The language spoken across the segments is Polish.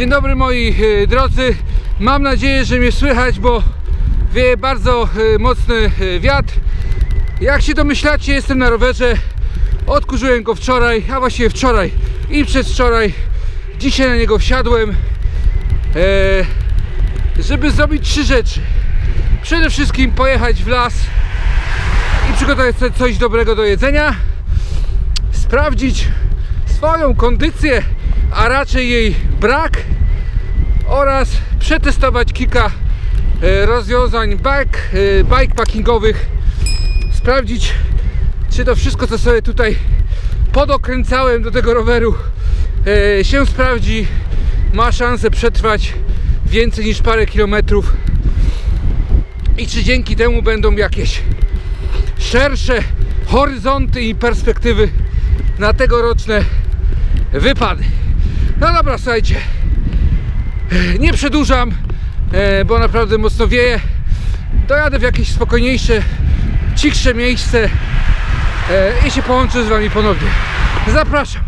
Dzień dobry moi e, drodzy. Mam nadzieję, że mnie słychać, bo wieje bardzo e, mocny e, wiatr. Jak się domyślacie, jestem na rowerze. Odkurzyłem go wczoraj, a właściwie wczoraj i przedwczoraj. Dzisiaj na niego wsiadłem, żeby zrobić trzy rzeczy. Przede wszystkim pojechać w las i przygotować sobie coś dobrego do jedzenia. Sprawdzić swoją kondycję, a raczej jej brak oraz przetestować kilka e, rozwiązań bike, e, bikepackingowych sprawdzić czy to wszystko co sobie tutaj podokręcałem do tego roweru e, się sprawdzi ma szansę przetrwać więcej niż parę kilometrów i czy dzięki temu będą jakieś szersze horyzonty i perspektywy na tegoroczne wypady. No dobra, słuchajcie. Nie przedłużam, e, bo naprawdę mocno wieje. Dojadę w jakieś spokojniejsze, cichsze miejsce e, i się połączę z Wami ponownie. Zapraszam.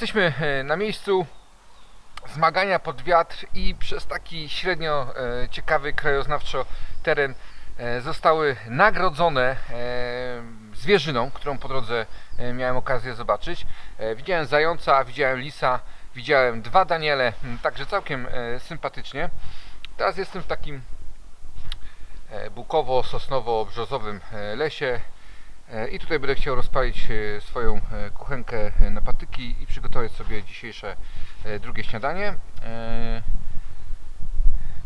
Jesteśmy e, na miejscu zmagania pod wiatr i przez taki średnio e, ciekawy krajoznawczo teren e, zostały nagrodzone zwierzyną, którą po drodze miałem okazję zobaczyć. Widziałem zająca, widziałem lisa, widziałem dwa Daniele, także całkiem sympatycznie. Teraz jestem w takim bukowo-sosnowo-brzozowym lesie. E, I tutaj będę chciał rozpalić e, swoją e, kuchenkę na patyki i przygotować sobie dzisiejsze drugie śniadanie.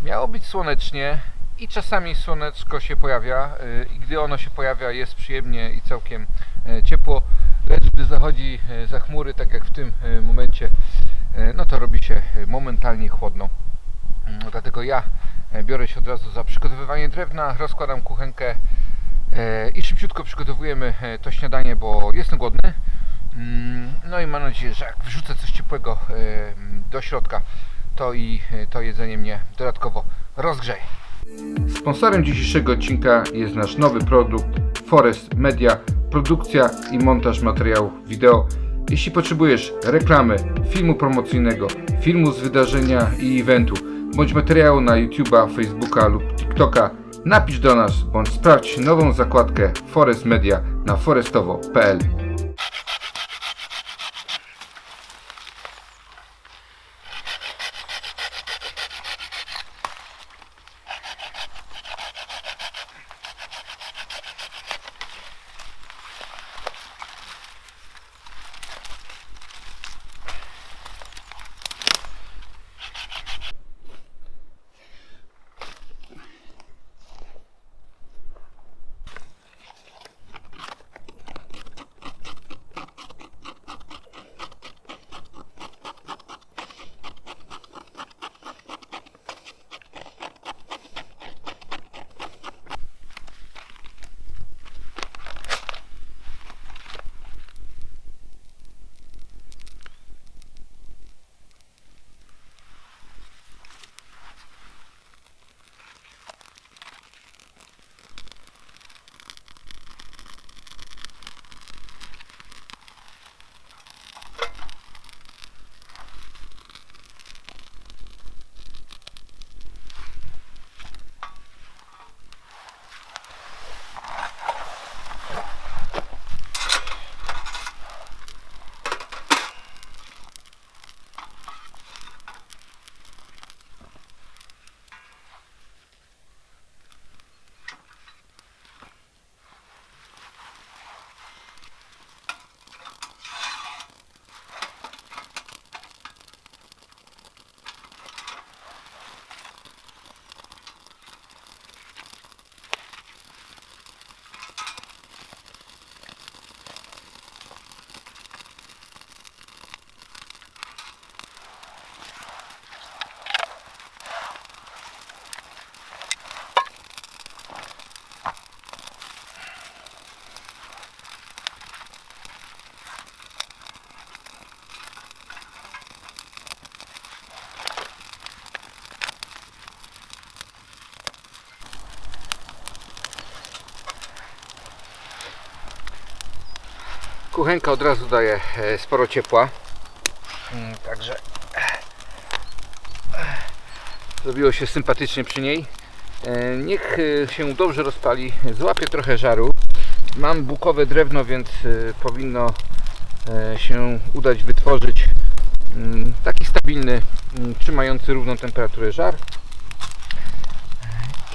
Miało być słonecznie i czasami słoneczko się pojawia i gdy ono się pojawia jest przyjemnie i całkiem ciepło, lecz gdy zachodzi za chmury, tak jak w tym momencie, no to robi się momentalnie chłodno. Mm, Dlatego ja biorę się od razu za przygotowywanie drewna, rozkładam kuchenkę i szybciutko przygotowujemy e, to śniadanie, bo jestem głodny. Mm, No i mam nadzieję, że jak wrzucę coś ciepłego e, do środka, to i e, to jedzenie mnie dodatkowo rozgrzeje. Sponsorem dzisiejszego odcinka jest nasz nowy produkt Forest Media, produkcja i montaż materiałów wideo. Jeśli potrzebujesz reklamy, filmu promocyjnego, filmu z wydarzenia i eventu, bądź materiału na YouTube'a, Facebooka lub TikToka, napisz do nas bądź sprawdź nową zakładkę Forest Media na forestowo.pl. Kuchenka od razu daje e, sporo ciepła. Mm, Także zrobiło się sympatycznie przy niej. E, Niech e, się dobrze rozpali, złapie trochę żaru. Mam bukowe drewno, więc powinno się udać wytworzyć mm, taki stabilny, mm, trzymający równą temperaturę żar.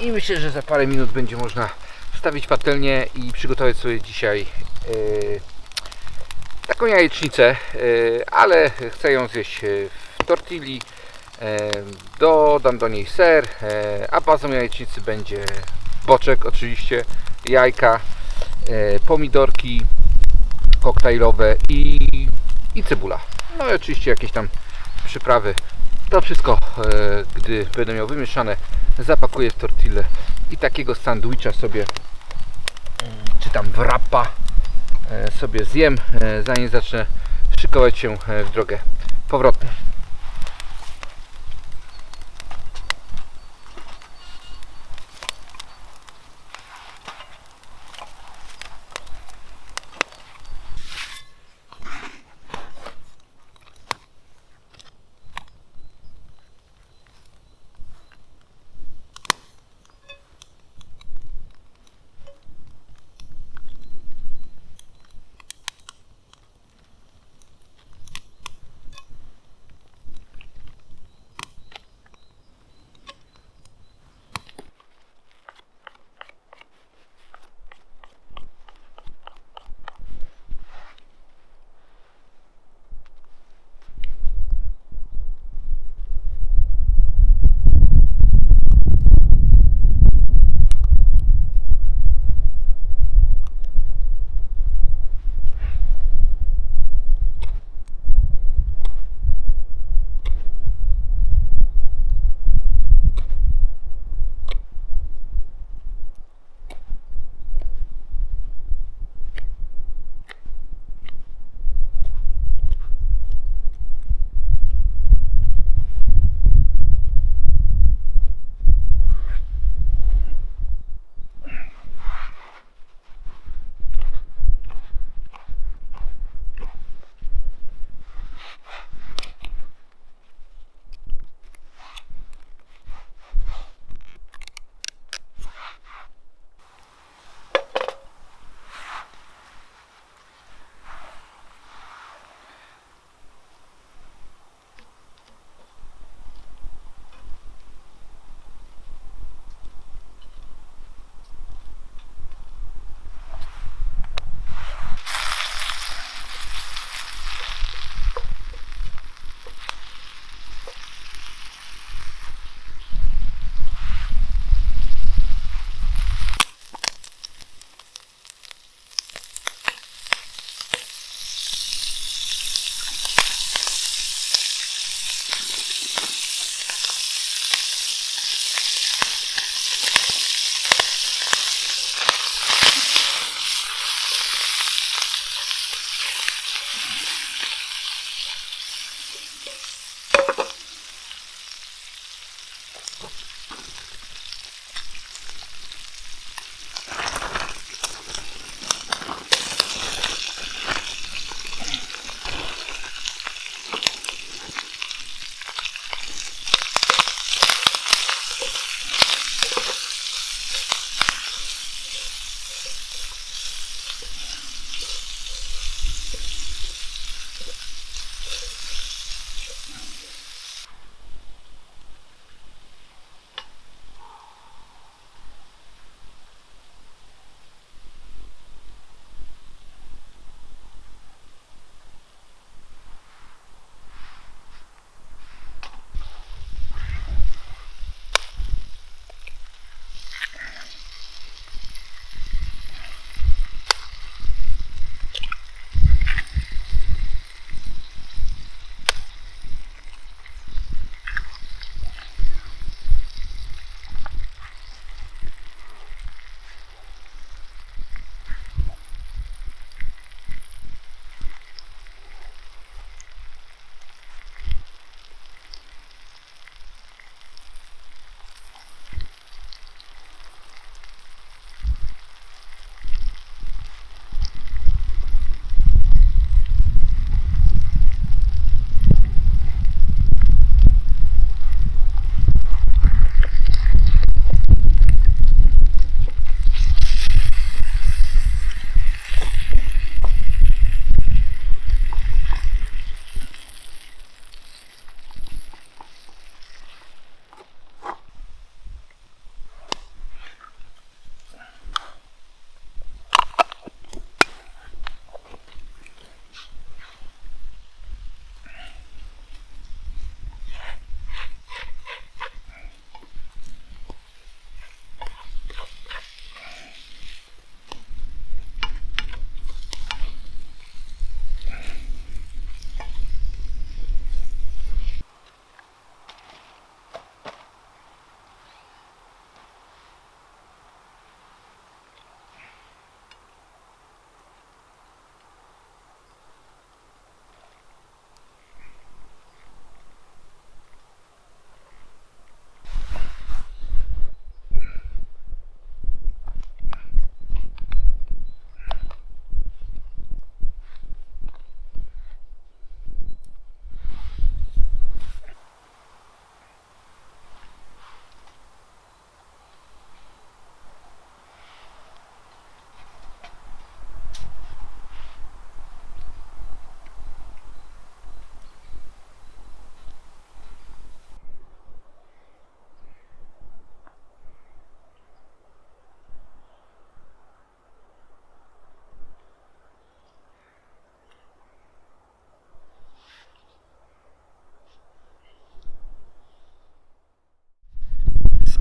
I myślę, że za parę minut będzie można wstawić patelnię i przygotować sobie dzisiaj taką jajecznicę, e, ale chcę ją zjeść e, w tortilli. E, Dodam do niej ser, a bazą jajecznicy będzie boczek oczywiście, jajka, pomidorki koktajlowe i, i cebula. No i oczywiście jakieś tam przyprawy. To wszystko, gdy będę miał wymieszane, zapakuję w tortillę i takiego sandwicha sobie, mm, czy tam wrapa sobie zjem, e, zanim zacznę szykować się e, w drogę powrotną.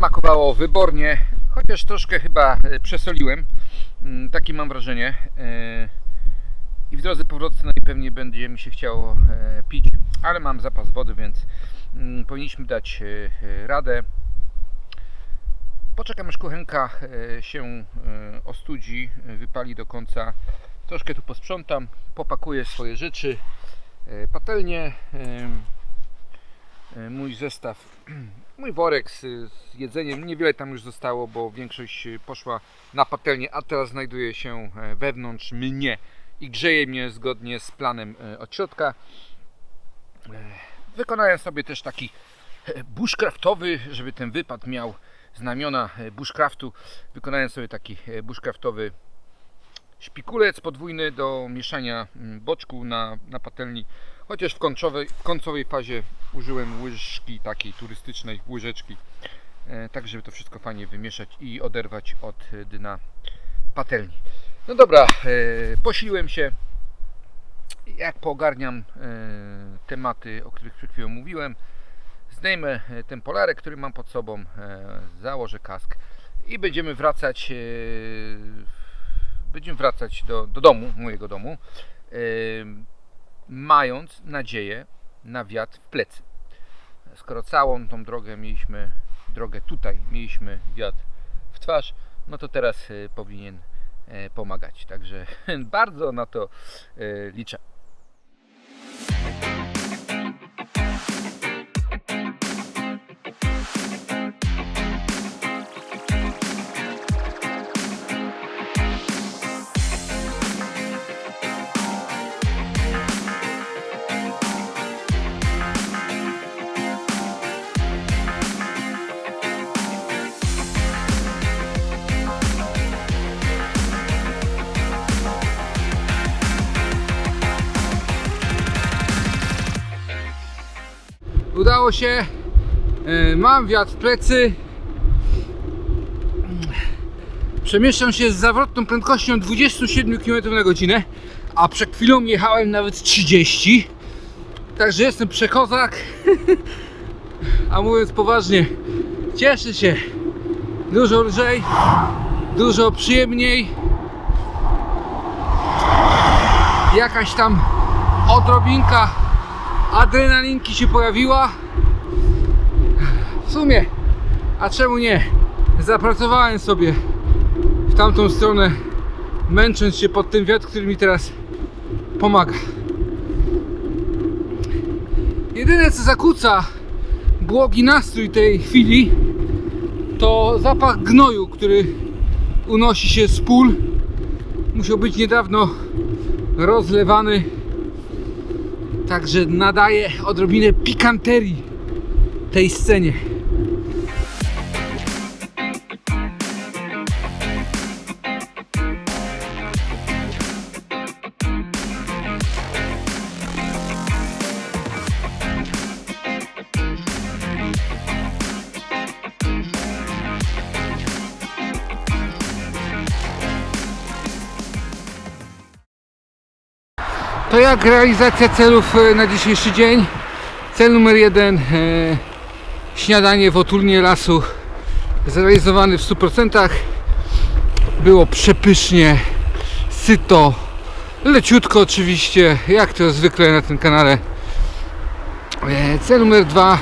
Smakowało wybornie, chociaż troszkę chyba e, przesoliłem. Mm, Takie mam wrażenie. E, I w drodze powrotnej pewnie będzie mi się chciało e, pić, ale mam zapas wody, więc mm, powinniśmy dać radę. Poczekam aż kuchenka się ostudzi, wypali do końca. Troszkę tu posprzątam, popakuję swoje rzeczy, e, patelnię, e, e, mój zestaw, mój worek z, z jedzeniem. Niewiele tam już zostało, bo większość e, poszła na patelnię, a teraz znajduje się e, wewnątrz mnie i grzeje mnie zgodnie z planem e, od środka. E, Wykonałem sobie też taki e, bushcraftowy, żeby ten wypad miał znamiona e, bushcraftu. Wykonałem sobie taki e, bushcraftowy szpikulec podwójny do mieszania mm, boczku na, na patelni. Chociaż w końcowej, w końcowej fazie użyłem łyżki takiej turystycznej, łyżeczki. E, tak, żeby to wszystko fajnie wymieszać i oderwać od dna patelni. No dobra, e, posiliłem się. Jak poogarniam e, tematy, o których przed chwilą mówiłem, zdejmę ten polarek, który mam pod sobą, założę kask i będziemy wracać będziemy wracać do, do domu, mojego domu, e, mając nadzieję na wiatr w plecy. Skoro całą tą drogę mieliśmy, drogę tutaj mieliśmy wiatr w twarz, no to teraz e, powinien e, pomagać. Także bardzo na to e, liczę. Udało się. E, Mam wiatr w plecy. Przemieszczam się z zawrotną prędkością 27 km na godzinę, a przed chwilą jechałem nawet 30. Także jestem przekozak. A mówiąc poważnie, cieszę się. Dużo lżej, dużo przyjemniej. Jakaś tam odrobinka adrenalinki się pojawiła. W sumie, a czemu nie? Zapracowałem sobie w tamtą stronę, męcząc się pod ten wiatr, który mi teraz pomaga. Jedyne co zakłóca błogi nastrój tej chwili to zapach gnoju, który unosi się z pól. Musiał być niedawno rozlewany Także nadaje odrobinę pikanterii tej scenie. Jak realizacja celów e, na dzisiejszy dzień? Cel numer jeden, e, śniadanie w otulnie lasu zrealizowany w 100%. Było przepysznie, syto, leciutko oczywiście, jak to zwykle na tym kanale. E, cel numer dwa,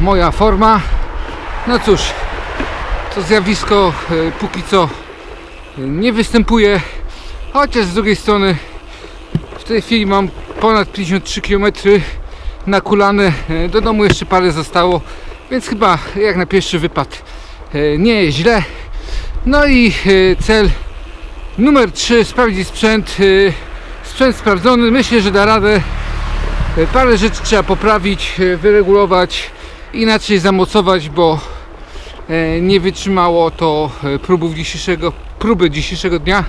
moja forma. No cóż, to zjawisko e, póki co nie występuje, chociaż z drugiej strony w tej chwili mam ponad 53 km na kulane. Do domu jeszcze parę zostało, więc chyba jak na pierwszy wypad e, nie jest źle. No i e, cel numer 3 sprawdzić sprzęt. E, Sprzęt sprawdzony, myślę, że da radę. Parę rzeczy trzeba poprawić, wyregulować, inaczej zamocować, bo nie wytrzymało to próbów dzisiejszego, próby dzisiejszego dnia.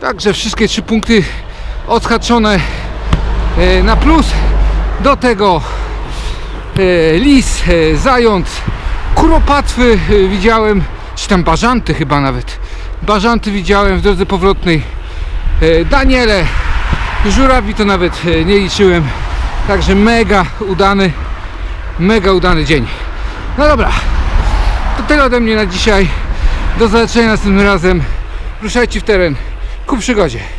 Także wszystkie trzy punkty odhaczone e, na plus. Do tego e, lis, e, zając, kuropatwy widziałem, czy tam bażanty chyba nawet. Bażanty widziałem w drodze powrotnej. Daniele, żurawi to nawet nie liczyłem. Także mega udany, mega udany dzień. No dobra, To tyle ode mnie na dzisiaj. Do zobaczenia następnym razem. Ruszajcie w teren ku przygodzie.